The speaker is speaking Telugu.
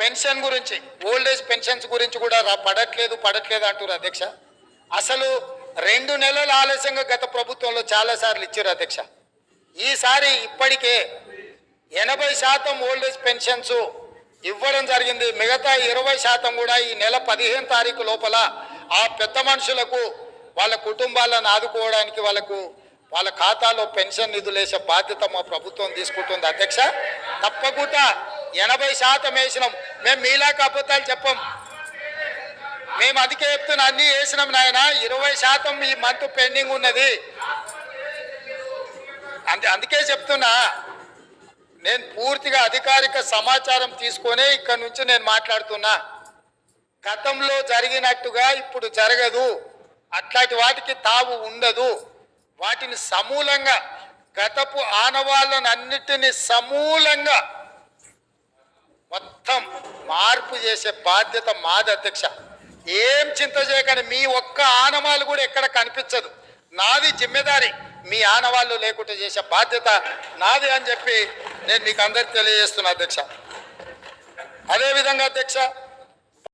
పెన్షన్ గురించి ఓల్డ్ ఏజ్ పెన్షన్స్ గురించి కూడా పడట్లేదు పడట్లేదు అంటారు అధ్యక్ష. అసలు రెండు నెలల ఆలస్యంగా గత ప్రభుత్వంలో చాలా సార్లు ఇచ్చారు అధ్యక్ష. ఈసారి ఇప్పటికే ఎనభై శాతం ఓల్డ్ ఏజ్ పెన్షన్స్ ఇవ్వడం జరిగింది. మిగతా ఇరవై శాతం కూడా ఈ నెల పదిహేను తారీఖు లోపల ఆ పెద్ద మనుషులకు వాళ్ళ కుటుంబాలను ఆదుకోవడానికి వాళ్ళకు వాళ్ళ ఖాతాలో పెన్షన్ నిధులు వేసే బాధ్యత మా ప్రభుత్వం తీసుకుంటుంది అధ్యక్ష. తప్పకుండా ఎనభై శాతం వేసినాం. మేము మీలా అబద్ధాలు చెప్పం. మేము అందుకే చెప్తున్నా అన్నీ వేసినాం నాయన. ఇరవై శాతం ఈ మంత్ పెండింగ్ ఉన్నది. అందు అందుకే చెప్తున్నా నేను పూర్తిగా అధికారిక సమాచారం తీసుకొని ఇక్కడ నుంచి నేను మాట్లాడుతున్నా. గతంలో జరిగినట్టుగా ఇప్పుడు జరగదు. అట్లాంటి వాటికి తావు ఉండదు. వాటిని సమూలంగా గతపు ఆనవాళ్ళను అన్నిటిని సమూలంగా మార్పు చేసే బాధ్యత మాది అధ్యక్ష. ఏం చింత చేయకండి మీ ఒక్క ఆనవాళ్ళు కూడా ఎక్కడ కనిపించదు. నాది జిమ్మెదారి మీ ఆనవాళ్ళు లేకుండా చేసే బాధ్యత నాది అని చెప్పి నేను మీకు అందరికి తెలియజేస్తున్నా అధ్యక్ష. అదేవిధంగా అధ్యక్ష